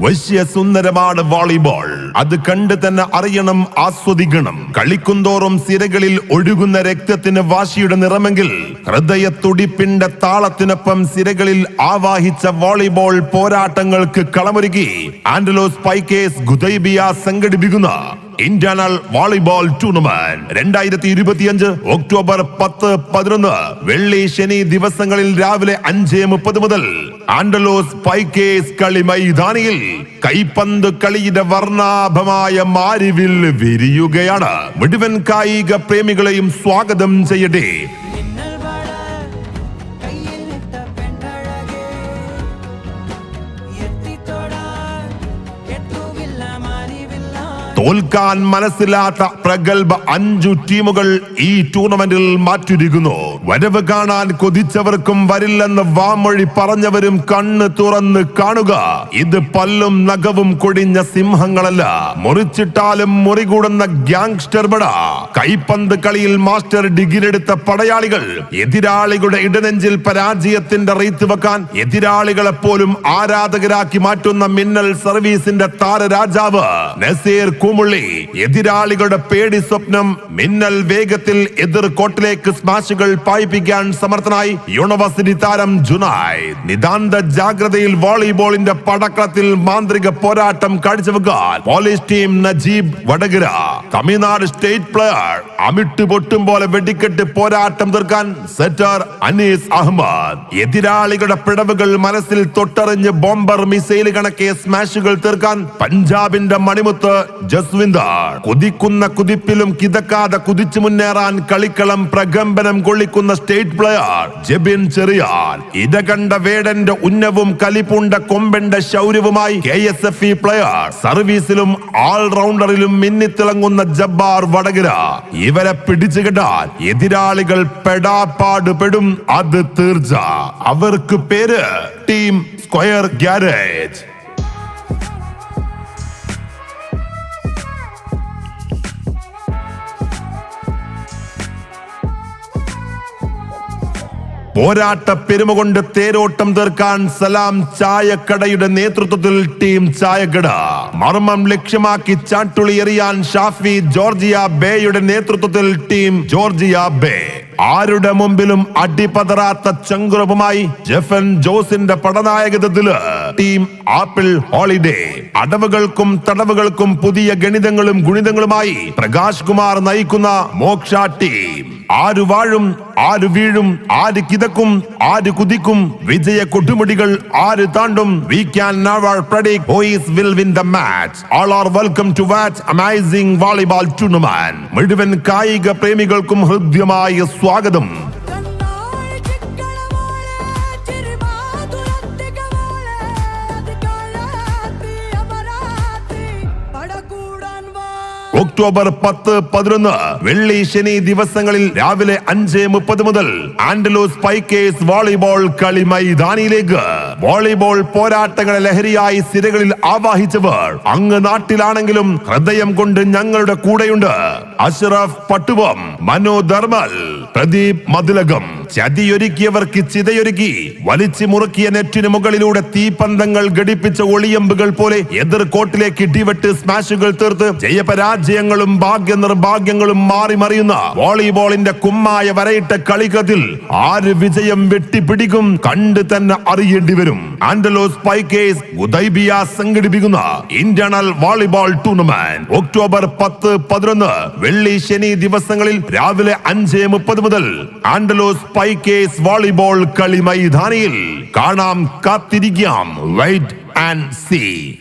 വശ്യ സുന്ദരമാണ് വോളിബോൾ. അത് കണ്ട് തന്നെ അറിയണം ആസ്വദിക്കണം. കളിക്കുന്തോറും സിരകളിൽ ഒഴുകുന്ന രക്തത്തിന് വാശിയുടെ നിറമെങ്കിൽ ഹൃദയ തുടിപ്പിന്റെ താളത്തിനൊപ്പം സിരകളിൽ ആവാഹിച്ച വോളിബോൾ പോരാട്ടങ്ങൾക്ക് കളമൊരുക്കി ആൻഡലോസ് സ്പൈക്കേസ് ഗുദൈബിയ സംഘടിപ്പിക്കുന്ന ഇന്റർണൽ വോളിബോൾ ടൂർണമെന്റ്. രണ്ടായിരത്തി ഇരുപത്തിയഞ്ച് ഒക്ടോബർ പത്ത് പതിനൊന്ന് വെള്ളി ശനി ദിവസങ്ങളിൽ രാവിലെ അഞ്ച് മുപ്പത് മുതൽ ആൻഡലോസ് പൈക്കേസ് കളി മൈതാനിയിൽ കൈപ്പന്ത് കളിയുടെ വർണാഭമായ മാരിവിൽ വിരിയുകയാണ്. മുഴുവൻ കായിക പ്രേമികളെയും സ്വാഗതം ചെയ്യട്ടെ തോൽക്കാൻ മനസ്സിലാത്ത പ്രഗത്ഭ അഞ്ചു ടീമുകൾ ഈ ടൂർണമെന്റിൽ മാറ്റിരിക്കുന്നു വരവ് കാണാൻ കൊതിച്ചവർക്കും വരില്ലെന്ന് വാമൊഴി പറഞ്ഞവരും കണ്ണ് തുറന്ന് കാണുക. ഇത് പല്ലും നഖവും കൊടിഞ്ഞ സിംഹങ്ങളല്ല. മുറിച്ചിട്ടാലും മുറികൂടുന്ന ഗ്യാങ്സ്റ്റർ ബട. കൈപ്പന്ത് കളിയിൽ മാസ്റ്റർ ഡിഗ്രി എടുത്ത പടയാളികൾ. എതിരാളികളുടെ ഇടനെഞ്ചിൽ പരാജയത്തിന്റെ റീത്ത് വെക്കാൻ എതിരാളികളെ പോലും ആരാധകരാക്കി മാറ്റുന്ന മിന്നൽ സർവീസിന്റെ താരരാജാവ് നസീർ കുമുള്ളി എതിരാളികളുടെ പേടി സ്വപ്നം മിന്നൽ വേഗത്തിൽ എതിർ കോട്ടിലേക്ക് സ്മാഷുകൾ പായിപ്പിക്കാൻ സമർത്ഥനായി യൂണിവേഴ്സിറ്റി താരം ജുനായ്. നിതാന്ത ജാഗ്രതയിൽ വോളിബോളിന്റെ പടക്കളത്തിൽ മാന്ത്രിക പോരാട്ടം കാഴ്ചവെക്കാൻ police team Najeeb Vadakara. Tamil Nadu state player അമിട്ട് പൊട്ടും പോലെ വെടിക്കെട്ട് പോരാട്ടം തീർക്കാൻ സെറ്റർ അനീസ് അഹമ്മദ്. എതിരാളികളുടെ പിടവുകൾ മനസ്സിൽ തൊട്ടറിഞ്ഞ് ബോംബർ മിസൈൽ കണക്കെ സ്മാഷുകൾ തീർക്കാൻ പഞ്ചാബിന്റെ മണിമുത്ത് ജസ്വിന്ദർ കുതിക്കുന്ന കുതിപ്പിലും കിതക്കാതെ കുതിച്ചു മുന്നേറാൻ കളിക്കളം പ്രകമ്പനം കൊള്ളിക്കുന്ന സ്റ്റേറ്റ് പ്ലെയർ ജെബിൻ ചെറിയാൻ. ഇടകണ്ട വേടന്റെ ഉന്നവും കലിപ്പുണ്ട കൊമ്പന്റെ ശൗര്യവുമായി K S F E player സർവീസിലും ഓൾറൗണ്ടറിലും മിന്നിത്തിളങ്ങുന്ന ജബ്ബാർ വടകര. ഇവരെ പിടിച്ചു കിട്ടാൻ എതിരാളികൾ പെടാപ്പാട് പെടും അത് തീർച്ച. അവർക്ക് പേര് ടീം സ്ക്വയർ ഗ്യാരേജ്. പോരാട്ട പെരുമ കൊണ്ട് തേരോട്ടം തീർക്കാൻ സലാം ചായക്കടയുടെ നേതൃത്വത്തിൽ ടീം ചായക്കട. മർമ്മം ലക്ഷ്യമാക്കി ചാട്ടുളി എറിയാൻ ഷാഫി ജോർജിയ ബേയുടെ നേതൃത്വത്തിൽ ടീം ജോർജിയ ബേ. ആരുടെ മുമ്പിലും അടിപതറാത്ത ചങ്കുറവുമായി ജെഫൻ ജോസിന്റെ പടനായകത്വത്തിൽ ടീം ആപ്പിൾ ഹോളിഡേ. അടവുകൾക്കും തടവുകൾക്കും പുതിയ ഗണിതങ്ങളും ഗുണിതങ്ങളുമായി പ്രകാശ് കുമാർ നയിക്കുന്ന മോക്ഷ ടീം. ആര് വാഴും ആര് വീഴും ആര് കിതക്കും ആര് കുതിക്കും വിജയ കൊട്ടുമുടികൾ ആര് താണ്ടും we can never predict who is will win the match all are welcome to watch amazing volleyball tournament മുഴുവൻ കായിക പ്രേമികൾക്കും ഹൃദ്യമായ സ്വാഗതം ഒക്ടോബർ പത്ത് പതിനൊന്ന്. വെള്ളി ശനി ദിവസങ്ങളിൽ രാവിലെ അഞ്ച് മുപ്പത് മുതൽ ആൻഡലൂസ് പൈക്കേസ് വോളിബോൾ കളി മൈതാനിയിലേക്ക്. വോളിബോൾ പോരാട്ടങ്ങളെ ലഹരിയായി സിരകളിൽ ആവാഹിച്ചവർ. അങ്ങ് നാട്ടിലാണെങ്കിലും ഹൃദയം കൊണ്ട് ഞങ്ങളുടെ കൂടെയുണ്ട്. അഷ്റഫ് പട്ടുവം മനോ ധർമ്മൽ പ്രദീപ് മതിലകം. ചതിയൊരുക്കിയവർക്ക് ചിതയൊരുക്കി വലിച്ചു മുറുക്കിയ നെറ്റിന് മുകളിലൂടെ തീപന്തങ്ങൾ ഘടിപ്പിച്ച ഒളിയമ്പുകൾ പോലെ എതിർ കോട്ടിലേക്ക് ഇടിവെട്ട് സ്മാഷുകൾ തീർത്ത് ജയപരാജയങ്ങളും ഭാഗ്യ നിർഭാഗ്യങ്ങളും മാറി മറിയുന്ന വോളിബോളിന്റെ കുമ്മായ വരയിട്ട കളിക്കത്തിൽ ആര് വിജയം വെട്ടിപ്പിടിക്കും കണ്ട് തന്നെ അറിയേണ്ടി വരും. ആൻഡലോ സ്പൈക്കേസ് ഉദൈബിയ സംഘടിപ്പിക്കുന്ന ഇന്റേണൽ വോളിബോൾ ടൂർണമെന്റ്. ഒക്ടോബർ പത്ത് പതിനൊന്ന് വെള്ളി ശനി ദിവസങ്ങളിൽ രാവിലെ അഞ്ച് മുപ്പത് മുതൽ ആൻഡലോസ് പൈക്കേസ് വോളിബോൾ കളി മൈതാനിയിൽ. കാണാം കാത്തിരിക്കാം. Wait and see